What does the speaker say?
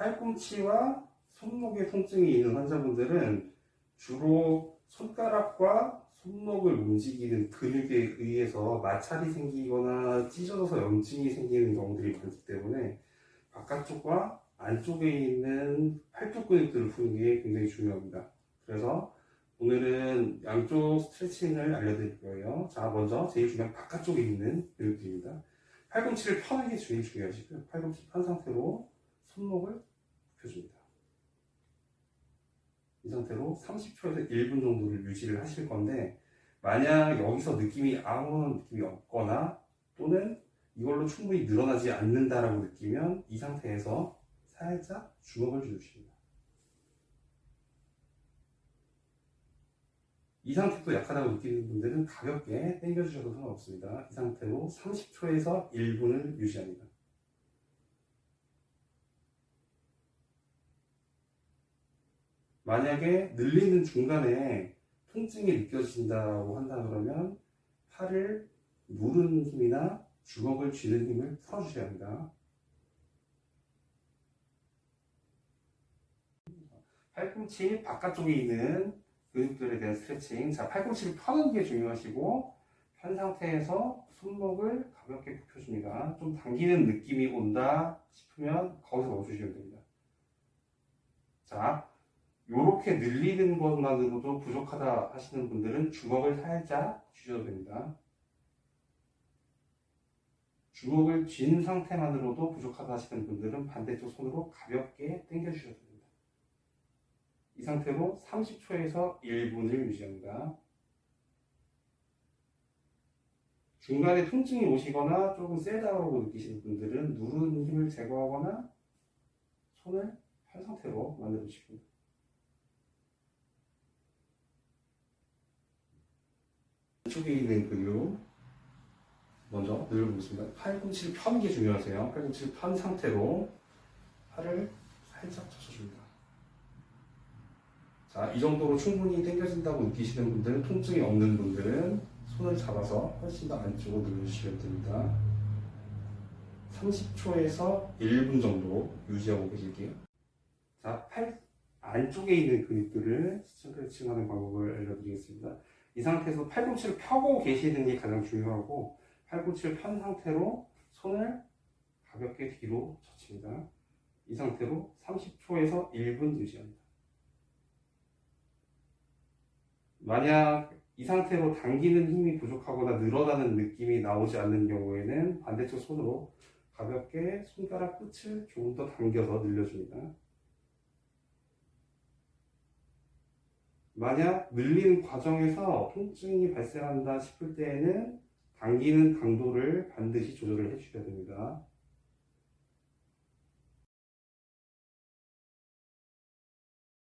팔꿈치와 손목에 통증이 있는 환자분들은 주로 손가락과 손목을 움직이는 근육에 의해서 마찰이 생기거나 찢어져서 염증이 생기는 경우들이 많기 때문에 바깥쪽과 안쪽에 있는 팔뚝 근육들을 푸는 게 굉장히 중요합니다. 그래서 오늘은 양쪽 스트레칭을 알려드릴 거예요. 자, 먼저 제일 중요한 바깥쪽에 있는 근육들입니다. 팔꿈치를 펴는 게 제일 중요하시고요. 팔꿈치 편 상태로 손목을 펴줍니다. 이 상태로 30초에서 1분 정도를 유지를 하실 건데 만약 여기서 느낌이 아무런 느낌이 없거나 또는 이걸로 충분히 늘어나지 않는다라고 느끼면 이 상태에서 살짝 주먹을 주십니다. 이 상태도 약하다고 느끼는 분들은 가볍게 당겨주셔도 상관없습니다. 이 상태로 30초에서 1분을 유지합니다. 만약에 늘리는 중간에 통증이 느껴진다고 한다 그러면 팔을 누르는 힘이나 주먹을 쥐는 힘을 풀어주셔야 합니다. 팔꿈치 바깥쪽에 있는 근육들에 대한 스트레칭. 자, 팔꿈치를 펴는 게 중요하시고, 편 상태에서 손목을 가볍게 펴줍니다. 좀 당기는 느낌이 온다 싶으면 거기서 멈추시면 됩니다. 자, 요렇게 늘리는 것만으로도 부족하다 하시는 분들은 주먹을 살짝 쥐셔도 됩니다. 주먹을 쥔 상태만으로도 부족하다 하시는 분들은 반대쪽 손으로 가볍게 당겨 주셔도 됩니다. 이 상태로 30초에서 1분을 유지합니다. 중간에 통증이 오시거나 조금 세다고 느끼시는 분들은 누르는 힘을 제거하거나 손을 편 상태로 만들어 주십니다. 왼쪽에 있는 근육 먼저 늘려보겠습니다. 팔꿈치를 펴는 게 중요하세요. 팔꿈치를 편 상태로 팔을 살짝 젖혀줍니다. 자, 이 정도로 충분히 당겨진다고 느끼시는 분들은 통증이 없는 분들은 손을 잡아서 훨씬 더 안쪽으로 늘려주시면 됩니다. 30초에서 1분 정도 유지하고 계실게요. 자, 팔 안쪽에 있는 근육들을 스트레칭하는 방법을 알려드리겠습니다. 이 상태에서 팔꿈치를 펴고 계시는 게 가장 중요하고 팔꿈치를 편 상태로 손을 가볍게 뒤로 젖힙니다. 이 상태로 30초에서 1분 유지합니다. 만약 이 상태로 당기는 힘이 부족하거나 늘어나는 느낌이 나오지 않는 경우에는 반대쪽 손으로 가볍게 손가락 끝을 조금 더 당겨서 늘려줍니다. 만약 늘리는 과정에서 통증이 발생한다 싶을 때에는 당기는 강도를 반드시 조절을 해주셔야 됩니다.